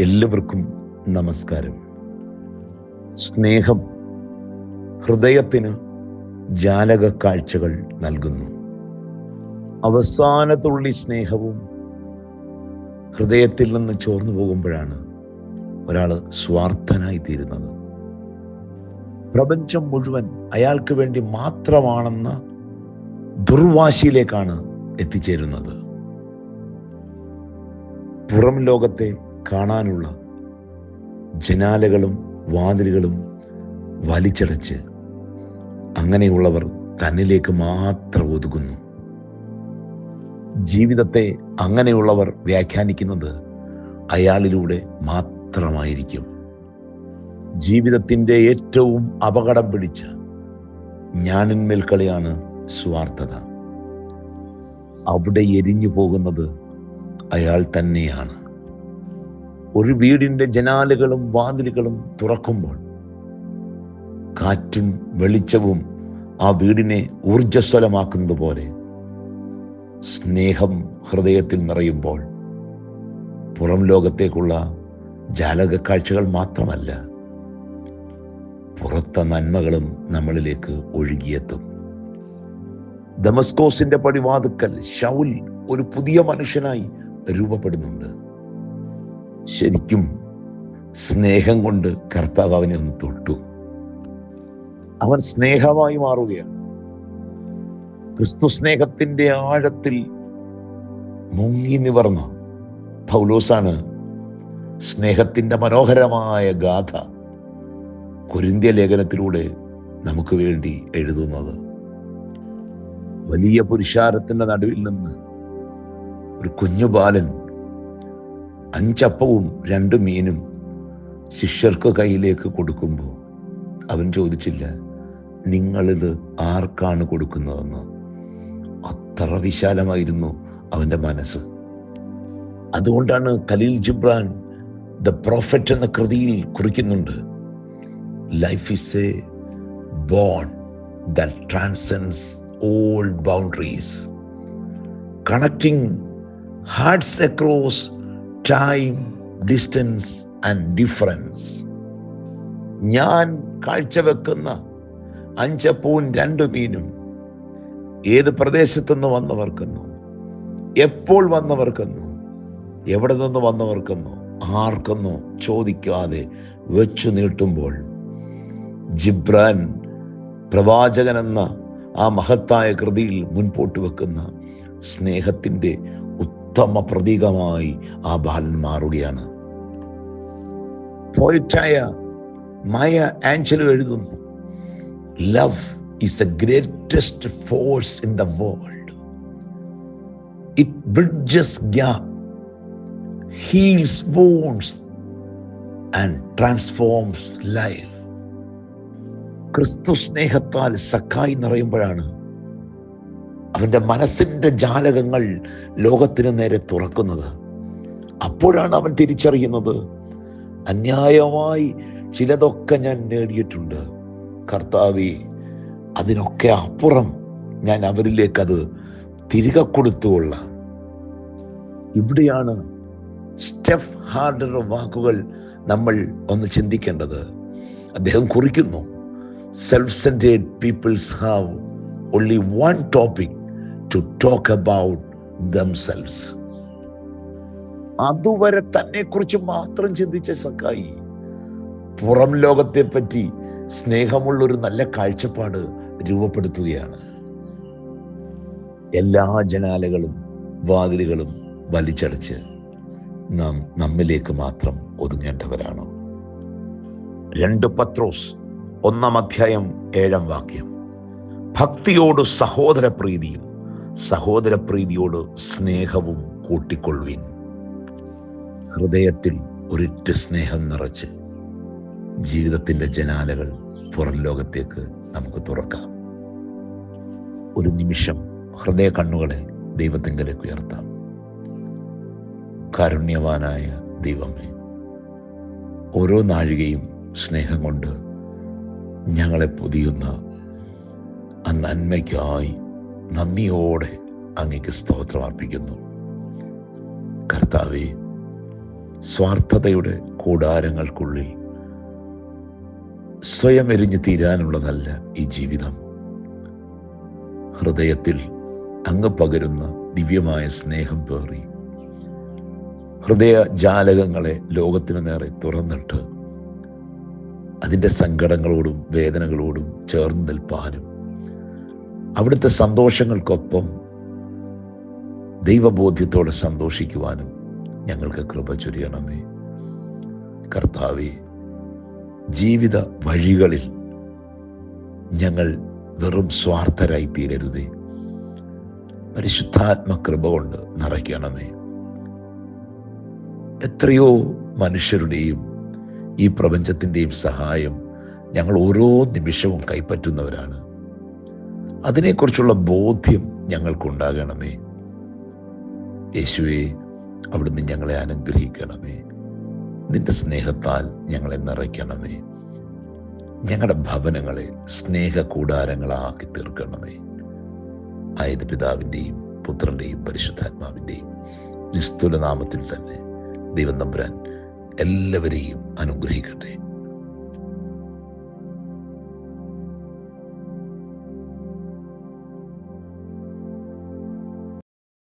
എല്ലാവർക്കും നമസ്കാരം. സ്നേഹം ഹൃദയത്തിന് ജാലക കാഴ്ചകൾ നൽകുന്നു. അവസാനത്തുള്ളി സ്നേഹവും ഹൃദയത്തിൽ നിന്ന് ചോർന്നു പോകുമ്പോഴാണ് ഒരാൾ സ്വാർത്ഥനായി തീരുന്നത്. പ്രപഞ്ചം മുഴുവൻ അയാൾക്ക് വേണ്ടി മാത്രമാണെന്ന ദുർവാശിയിലേക്കാണ് എത്തിച്ചേരുന്നത്. പുറം ലോകത്തെ കാണാനുള്ള ജനാലകളും വാതിലുകളും വലിച്ചടച്ച് അങ്ങനെയുള്ളവർ തന്നിലേക്ക് മാത്രം ഒതുങ്ങുന്നു. ജീവിതത്തെ അങ്ങനെയുള്ളവർ വ്യാഖ്യാനിക്കുന്നത് അയാളിലൂടെ മാത്രമായിരിക്കും. ജീവിതത്തിന്റെ ഏറ്റവും അപകടം പിടിച്ച ഞാനിന്മേൽ കളിയാണ് സ്വാർത്ഥത. അവിടെ എരിഞ്ഞു പോകുന്നത് അയാൾ തന്നെയാണ്. ഒരു വീടിന്റെ ജനാലുകളും വാതിലുകളും തുറക്കുമ്പോൾ കാറ്റും വെളിച്ചവും ആ വീടിനെ ഊർജസ്വലമാക്കുന്നത് പോലെ സ്നേഹം ഹൃദയത്തിൽ നിറയുമ്പോൾ പുറം ലോകത്തേക്കുള്ള ജാലക കാഴ്ചകൾ മാത്രമല്ല പുറത്ത നന്മകളും നമ്മളിലേക്ക് ഒഴുകിയെത്തും. ദമസ്കോസിന്റെ പടിവാതുക്കൽ ഷൗൽ ഒരു പുതിയ മനുഷ്യനായി രൂപപ്പെടുന്നുണ്ട്. ശരിക്കും സ്നേഹം കൊണ്ട് കർത്താവ് അവനെ ഒന്ന് തൊട്ടു. അവൻ സ്നേഹമായി മാറുകയാണ്. ക്രിസ്തു സ്നേഹത്തിന്റെ ആഴത്തിൽ മുങ്ങി നിവർന്ന പൗലോസാണ് സ്നേഹത്തിന്റെ മനോഹരമായ ഗാഥ കൊരിന്ത്യ ലേഖനത്തിലൂടെ നമുക്ക് വേണ്ടി എഴുതുന്നത്. വലിയ പുരുഷാരത്തിന്റെ നടുവിൽ നിന്ന് ഒരു കുഞ്ഞു ബാലൻ അഞ്ചപ്പവും രണ്ട് മീനും ശിഷ്യർക്ക് കയ്യിലേക്ക് കൊടുക്കുമ്പോൾ അവൻ ചോദിച്ചില്ല നിങ്ങളിത് ആർക്കാണ് കൊടുക്കുന്നതെന്ന്? അത്ര വിശാലമായിരുന്നു അവന്റെ മനസ്സ്. അതുകൊണ്ടാണ് ഖലീൽ ജിബ്രാൻ ദ പ്രോഫറ്റ് എന്ന കൃതിയിൽ കുറിക്കുന്നുണ്ട് life is a bond that transcends old boundaries connecting hearts across time distance and difference ഞാൻ കാഴ്ചവെക്കുന്ന അഞ്ചപ്പവും രണ്ട് മീനും ഏത് പ്രദേശത്തുനിന്ന് വന്നവർക്കുന്നു എപ്പോൾ വന്നവർക്കുന്നു എവിടെ നിന്ന് വന്നവർക്കുന്നു ആർക്കെന്നോ ചോദിക്കാതെ വെച്ചു നീട്ടുമ്പോൾ ജിബ്രാൻ പ്രവാചകനെന്ന ആ മഹത്തായ കൃതിയിൽ മുൻപോട്ട് വെക്കുന്ന സ്നേഹത്തിന്റെ ഉത്തമ പ്രതീകമായി ആ ബാലൻ മാറുകയാണ്. പോയിറ്റായ മായ ആഞ്ചലോ എഴുതുന്നു love is a greatest force in the world it bridges gap heals bones and transforms life ക്രിസ്തു സ്നേഹത്താൽ സഖായി നിറയുമ്പോഴാണ് അവന്റെ മനസ്സിന്റെ ജാലകങ്ങൾ ലോകത്തിന് നേരെ തുറക്കുന്നത്. അപ്പോഴാണ് അവൻ തിരിച്ചറിയുന്നത്. അന്യായമായി ചിലതൊക്കെ ഞാൻ നേടിയിട്ടുണ്ട്. കർത്താവി അതിനൊക്കെ അപ്പുറം ഞാൻ അവരിലേക്ക് അത് തിരികെ കൊടുത്തുകൊള്ള. ഇവിടെയാണ് സ്റ്റെഫ് ഹാർഡർ വാക്കുകൾ നമ്മൾ ഒന്ന് ചിന്തിക്കേണ്ടത്. അദ്ദേഹം കുറിക്കുന്നു self centered peoples have only one topic to talk about themselves അതുവരെ തന്നെ കുറിച്ച് മാത്രം ചിന്തിച്ച സക്കായി പുറം ലോകത്തെ പറ്റി സ്നേഹമുള്ള ഒരു നല്ല കാഴ്ചപ്പാട് രൂപപ്പെടുത്തുകയാണ്. എല്ലാ ജനാലകളും വാതിലുകളും വലിച്ചടച്ച് നാം നമ്മിലേക്ക് മാത്രം ഒതുങ്ങേണ്ടവരാണ്. രണ്ട് പത്രോസ് ഒന്നാം അധ്യായം ഏഴാം വാക്യം. ഭക്തിയോട് സഹോദരപ്രീതിയും സഹോദരപ്രീതിയോട് സ്നേഹവും കൂട്ടിക്കൊള്ളുവിൻ. ഹൃദയത്തിൽ ഒരിറ്റ് സ്നേഹം നിറച്ച് ജീവിതത്തിന്റെ ജനാലകൾ പുറം ലോകത്തേക്ക് നമുക്ക് തുറക്കാം. ഒരു നിമിഷം ഹൃദയ കണ്ണുകളെ ദൈവത്തിങ്കലേക്ക് ഉയർത്താം. കാരുണ്യവാനായ ദൈവമേ ഓരോ നാഴികയും സ്നേഹം കൊണ്ട് ഞങ്ങളെ പൊതിയുന്ന ആ നന്മയ്ക്കായി നന്ദിയോടെ അങ്ങേക്ക് സ്തോത്രം അർപ്പിക്കുന്നു. കർത്താവെ സ്വാർത്ഥതയുടെ കൂടാരങ്ങൾക്കുള്ളിൽ സ്വയം എരിഞ്ഞു തീരാനുള്ളതല്ല ഈ ജീവിതം. ഹൃദയത്തിൽ അങ്ങ് പകരുന്ന ദിവ്യമായ സ്നേഹം പേറി ഹൃദയ ജാലകങ്ങളെ ലോകത്തിന് നേരെ തുറന്നിട്ട് അതിന്റെ സങ്കടങ്ങളോടും വേദനകളോടും ചേർന്ന് നിൽപ്പാനും അവിടുത്തെ സന്തോഷങ്ങൾക്കൊപ്പം ദൈവബോധ്യത്തോടെ സന്തോഷിക്കുവാനും ഞങ്ങൾക്ക് കൃപ ചൊരിയണമേ. കർത്താവെ ജീവിത വഴികളിൽ ഞങ്ങൾ വെറും സ്വാർത്ഥരായി തീരരുതേ പരിശുദ്ധാത്മ കൃപ കൊണ്ട് നിറയ്ക്കണമേ. എത്രയോ മനുഷ്യരുടെയും ഈ പ്രപഞ്ചത്തിന്റെയും സഹായം ഞങ്ങൾ ഓരോ നിമിഷവും കൈപ്പറ്റുന്നവരാണ്. അതിനെക്കുറിച്ചുള്ള ബോധ്യം ഞങ്ങൾക്കുണ്ടാകണമേ. യേശുവെ അവിടുന്ന് ഞങ്ങളെ അനുഗ്രഹിക്കണമേ. നിന്റെ സ്നേഹത്താൽ ഞങ്ങളെ നിറയ്ക്കണമേ. ഞങ്ങളുടെ ഭവനങ്ങളെ സ്നേഹ കൂടാരങ്ങളാക്കി തീർക്കണമേ. ആയത് പിതാവിന്റെയും പുത്രന്റെയും പരിശുദ്ധാത്മാവിന്റെയും നിസ്തുല നാമത്തിൽ തന്നെ ദൈവം തമ്പുരാൻ എല്ലാവരെയും അനുഗ്രഹിക്കട്ടെ.